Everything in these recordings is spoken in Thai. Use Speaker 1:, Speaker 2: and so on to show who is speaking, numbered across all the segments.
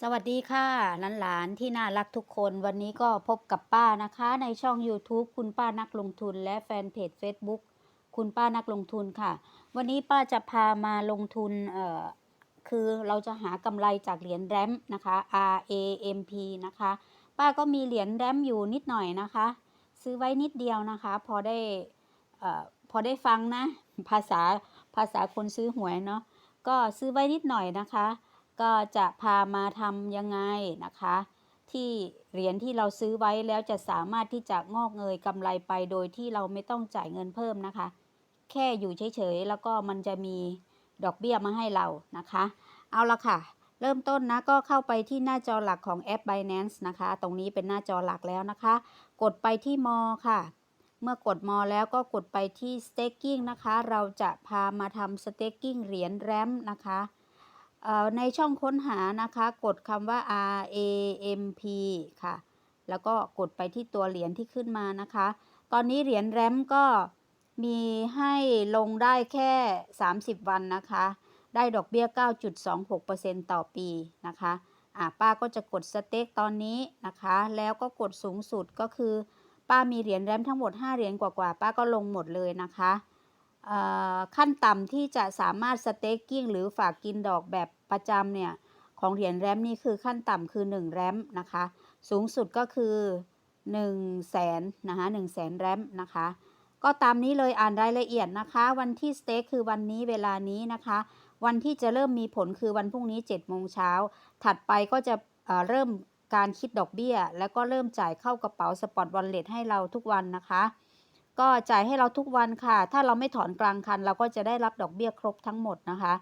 Speaker 1: สวัสดีค่ะหลานๆที่น่ารักทุกคนวันนี้ก็พบกับป้านะคะ ในช่อง YouTube คุณป้านักลงทุน และแฟนเพจ Facebook คุณป้านักลงทุนค่ะ วันนี้ป้าจะพามาลงทุนเอ่อคือเราจะหากำไรจากเหรียญแรมนะคะ R A M P นะคะ ป้าก็มีเหรียญแรมอยู่นิดหน่อยนะคะ ซื้อไว้นิดเดียวนะคะ พอได้เอ่อพอได้ฟังนะ ภาษาภาษาคนซื้อหวยเนาะก็ซื้อไว้นิดหน่อยนะคะ ก็จะพามาทำยังไงนะคะ ที่เหรียญที่เราซื้อไว้แล้วจะสามารถที่จะงอกเงยกำไรไปโดยที่เราไม่ต้องจ่ายเงินเพิ่มนะคะ แค่อยู่เฉยๆแล้วก็มันจะมีดอกเบี้ยมาให้เรานะคะ เอาละค่ะ เริ่มต้นนะก็เข้าไปที่หน้าจอหลักของแอป Binance นะคะ ตรงนี้เป็นหน้าจอหลักแล้วนะคะ กดไปที่มอค่ะ เมื่อกดมอแล้วก็กดไปที่ staking นะคะ เราจะพามาทำ staking เหรียญแรมนะคะ ในช่องค้นหานะคะ กดคำว่า R A M P ค่ะ แล้วก็กดไปที่ตัวเหรียญที่ขึ้นมานะคะ ตอนนี้เหรียญแรมก็มีให้ลงได้แค่ 30 วันนะคะ ได้ดอกเบี้ย 9.26%ต่อปีนะคะอ่าป้าก็จะกดสเต็กตอนนี้นะคะ แล้วก็กดสูงสุดก็คือ ป้ามีเหรียญแรมทั้งหมด 5 เหรียญกว่าๆ ป้าก็ลงหมดเลยนะคะ ขั้นต่ำที่จะสามารถสเต็กกิ้งหรือฝากกินดอกแบบ ประจำเนี่ยของเหรียญแรมนี่คือขั้นต่ำคือ 1 แรมนะคะ สูงสุดก็คือ1แสนนะคะ1แสนแรมนะคะ ก็ตามนี้เลยอ่านรายละเอียดนะคะ วันที่สเต็กคือวันนี้เวลานี้นะคะ วันที่จะเริ่มมีผลคือวันพรุ่งนี้7โมงเช้าถัดไปก็จะเเริ่มการคิดดอกเบี้ย แล้วก็เริ่มจ่ายเข้ากระเป๋าสปอตวอลเล็ตให้เราทุกวันนะคะ ก็จ่ายให้เราทุกวันค่ะ ถ้าเราไม่ถอนกลางคัน เราก็จะได้รับดอกเบี้ยครบทั้งหมดนะคะ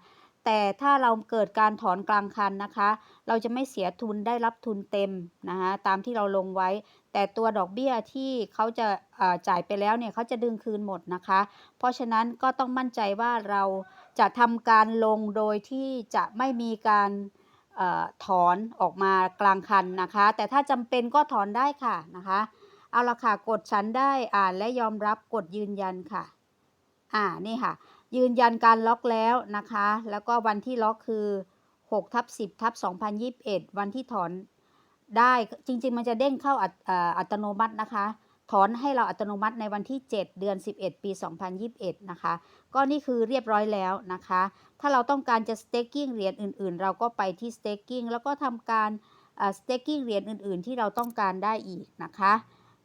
Speaker 1: แต่ถ้าเราเกิดการถอนกลางคันนะคะ เราจะไม่เสียทุนได้รับทุนเต็มนะคะตามที่เราลงไว้ แต่ตัวดอกเบี้ยที่เขาจะจ่ายไปแล้วเนี่ยเขาจะดึงคืนหมดนะคะ เพราะฉะนั้นก็ต้องมั่นใจว่าเราจะทำการลงโดยที่จะไม่มีการออถอนออกมากลางคันนะคะ แต่ถ้าจำเป็นก็ถอนได้ค่ะนะคะเอาละค่ะกดฉันได้อ่านและยอมรับกดยืนยันค่ะ อ่านี่ค่ะ ยืนยันการล็อกแล้วนะคะ แล้วก็วันที่ล็อกคือ6ทับ10ทับ2021 วันที่ถอนได้จริง ๆ มันจะเด้งเข้าอัตเอ่ออัตโนมัตินะคะ ถอนให้เราอัตโนมัติในวันที่ 7 เดือน 11 ปี 2021 นะคะ ก็นี่คือเรียบร้อยแล้วนะคะ ถ้าเราต้องการจะ staking เหรียญอื่น ๆ เราก็ไปที่ staking แล้วก็ทำการเอ่อ staking เหรียญอื่น ๆ ที่เราต้องการได้อีกนะคะ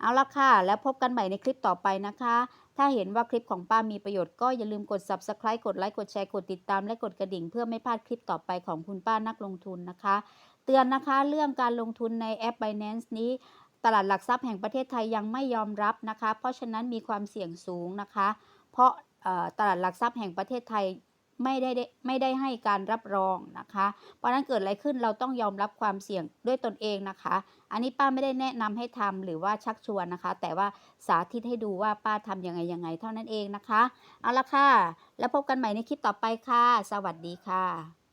Speaker 1: เอาละค่ะ แล้วพบกันใหม่ในคลิปต่อไปนะคะ ถ้าเห็นว่าคลิปของป้ามีประโยชน์ก็อย่าลืมกด subscribe กดไลค์กดแชร์กดติดตามและกดกระดิ่ง เพื่อไม่พลาดคลิปต่อไปของคุณป้านักลงทุนนะคะ เตือนนะคะเรื่องการลงทุนในแอป Binance นี้ตลาดหลักทรัพย์แห่งประเทศไทยยังไม่ยอมรับนะคะ เพราะฉะนั้นมีความเสี่ยงสูงนะคะ เพราะตลาดหลักทรัพย์แห่งประเทศไทย ไม่ได้ได้ไม่ได้ให้การรับรองนะคะ เพราะนั้นเกิดอะไรขึ้นเราต้องยอมรับความเสี่ยงด้วยตนเองนะคะ อันนี้ป้าไม่ได้แนะนำให้ทำหรือว่าชักชวนนะคะ แต่ว่าสาธิตให้ดูว่าป้าทำยังไงยังไงเท่านั้นเองนะคะ เอาละค่ะ แล้วพบกันใหม่ในคลิปต่อไปค่ะ สวัสดีค่ะ